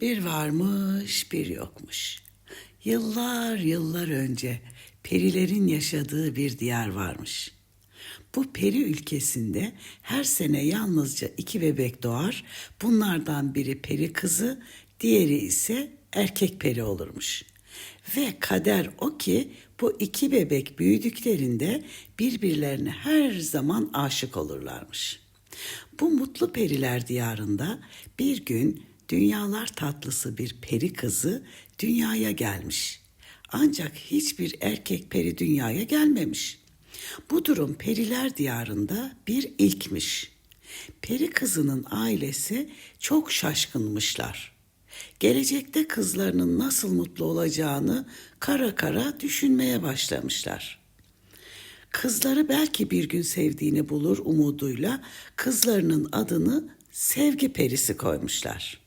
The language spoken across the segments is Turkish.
Bir varmış, bir yokmuş. Yıllar yıllar önce perilerin yaşadığı bir diyar varmış. Bu peri ülkesinde her sene yalnızca iki bebek doğar. Bunlardan biri peri kızı, diğeri ise erkek peri olurmuş. Ve kader o ki bu iki bebek büyüdüklerinde birbirlerine her zaman aşık olurlarmış. Bu mutlu periler diyarında bir gün dünyalar tatlısı bir peri kızı dünyaya gelmiş. Ancak hiçbir erkek peri dünyaya gelmemiş. Bu durum periler diyarında bir ilkmiş. Peri kızının ailesi çok şaşkınmışlar. Gelecekte kızlarının nasıl mutlu olacağını kara kara düşünmeye başlamışlar. Kızları belki bir gün sevdiğini bulur umuduyla kızlarının adını sevgi perisi koymuşlar.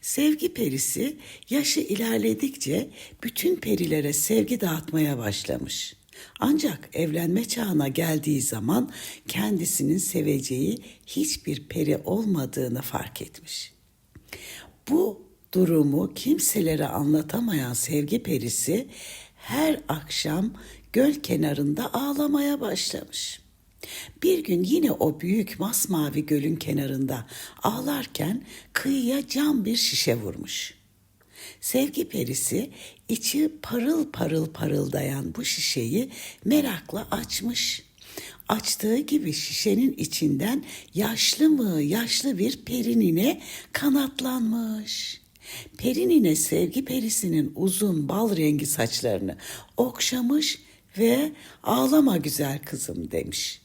Sevgi perisi yaşı ilerledikçe bütün perilere sevgi dağıtmaya başlamış. Ancak evlenme çağına geldiği zaman kendisinin seveceği hiçbir peri olmadığını fark etmiş. Bu durumu kimselere anlatamayan sevgi perisi her akşam göl kenarında ağlamaya başlamış. Bir gün yine o büyük masmavi gölün kenarında ağlarken kıyıya cam bir şişe vurmuş. Sevgi perisi içi parıl parıl parıldayan bu şişeyi merakla açmış. Açtığı gibi şişenin içinden yaşlı mı yaşlı bir perinine kanatlanmış. Perinine sevgi perisinin uzun bal rengi saçlarını okşamış ve ağlama güzel kızım demiş.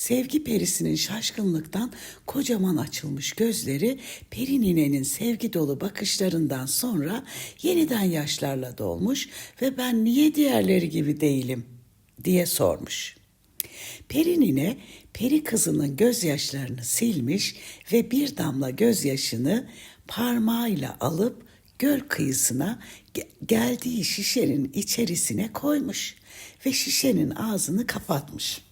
Sevgi perisinin şaşkınlıktan kocaman açılmış gözleri Perinine'nin sevgi dolu bakışlarından sonra yeniden yaşlarla dolmuş ve ben niye diğerleri gibi değilim diye sormuş. Perinine peri kızının gözyaşlarını silmiş ve bir damla gözyaşını parmağıyla alıp göl kıyısına geldiği şişenin içerisine koymuş ve şişenin ağzını kapatmış.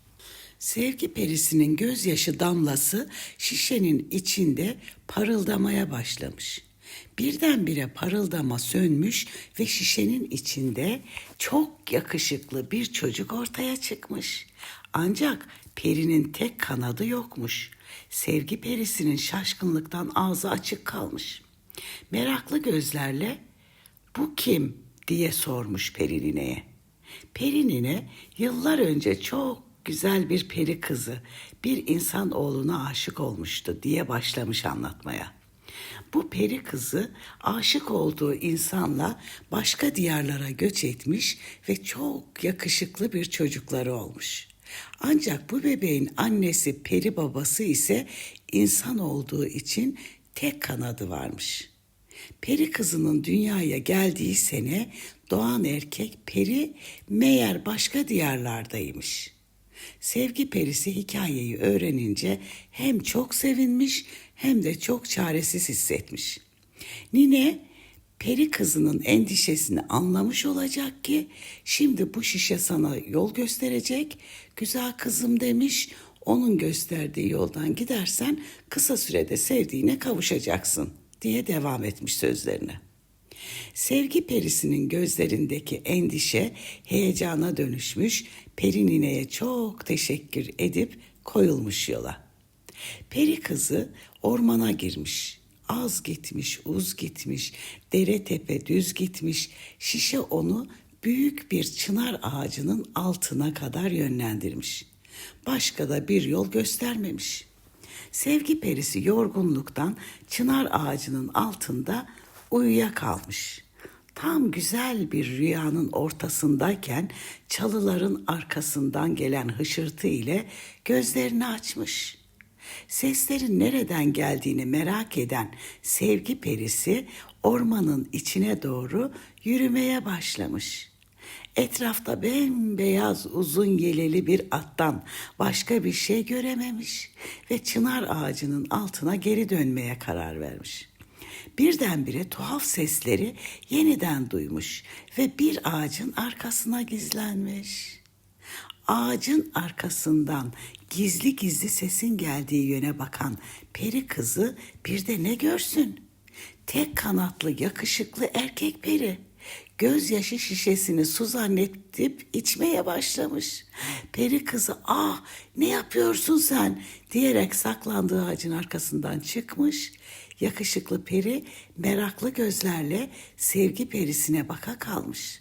Sevgi perisinin gözyaşı damlası şişenin içinde parıldamaya başlamış. Birdenbire parıldama sönmüş ve şişenin içinde çok yakışıklı bir çocuk ortaya çıkmış. Ancak perinin tek kanadı yokmuş. Sevgi perisinin şaşkınlıktan ağzı açık kalmış. Meraklı gözlerle bu kim diye sormuş Perine'ye. Perinine yıllar önce çok güzel bir peri kızı bir insan oğluna aşık olmuştu diye başlamış anlatmaya. Bu peri kızı aşık olduğu insanla başka diyarlara göç etmiş ve çok yakışıklı bir çocukları olmuş. Ancak bu bebeğin annesi peri babası ise insan olduğu için tek kanadı varmış. Peri kızının dünyaya geldiği sene doğan erkek peri meğer başka diyarlardaymış.'' Sevgi perisi hikayeyi öğrenince hem çok sevinmiş hem de çok çaresiz hissetmiş. Nine peri kızının endişesini anlamış olacak ki şimdi bu şişe sana yol gösterecek. Güzel kızım demiş onun gösterdiği yoldan gidersen kısa sürede sevdiğine kavuşacaksın diye devam etmiş sözlerine. Sevgi perisinin gözlerindeki endişe heyecana dönüşmüş, Perinineye çok teşekkür edip koyulmuş yola. Peri kızı ormana girmiş. Az gitmiş, uz gitmiş, dere tepe düz gitmiş. Şişe onu büyük bir çınar ağacının altına kadar yönlendirmiş. Başka da bir yol göstermemiş. Sevgi perisi yorgunluktan çınar ağacının altında uyuya kalmış. Tam güzel bir rüyanın ortasındayken çalıların arkasından gelen hışırtı ile gözlerini açmış. Seslerin nereden geldiğini merak eden sevgi perisi ormanın içine doğru yürümeye başlamış. Etrafta bembeyaz uzun yeleli bir attan başka bir şey görememiş ve çınar ağacının altına geri dönmeye karar vermiş.'' Birdenbire tuhaf sesleri yeniden duymuş ve bir ağacın arkasına gizlenmiş. Ağacın arkasından gizli gizli sesin geldiği yöne bakan peri kızı bir de ne görsün? tek kanatlı yakışıklı erkek peri. Gözyaşı şişesini su zannedip içmeye başlamış. Peri kızı ah ne yapıyorsun sen diyerek saklandığı ağacın arkasından çıkmış. Yakışıklı peri meraklı gözlerle sevgi perisine baka kalmış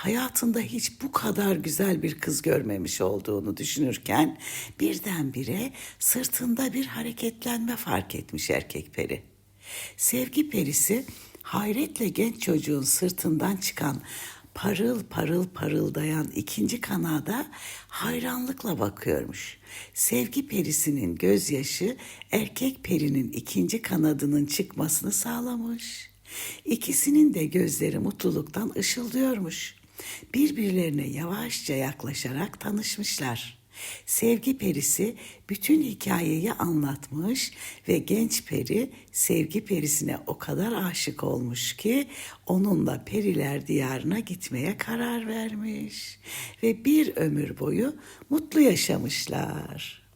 hayatında hiç bu kadar güzel bir kız görmemiş olduğunu düşünürken birdenbire sırtında bir hareketlenme fark etmiş erkek peri. Sevgi perisi hayretle genç çocuğun sırtından çıkan parıl parıl parıldayan ikinci kanada hayranlıkla bakıyormuş. Sevgi perisinin gözyaşı erkek perinin ikinci kanadının çıkmasını sağlamış. İkisinin de gözleri mutluluktan ışıldıyormuş. Birbirlerine yavaşça yaklaşarak tanışmışlar. Sevgi perisi bütün hikayeyi anlatmış ve genç peri sevgi perisine o kadar aşık olmuş ki onunla periler diyarına gitmeye karar vermiş ve bir ömür boyu mutlu yaşamışlar.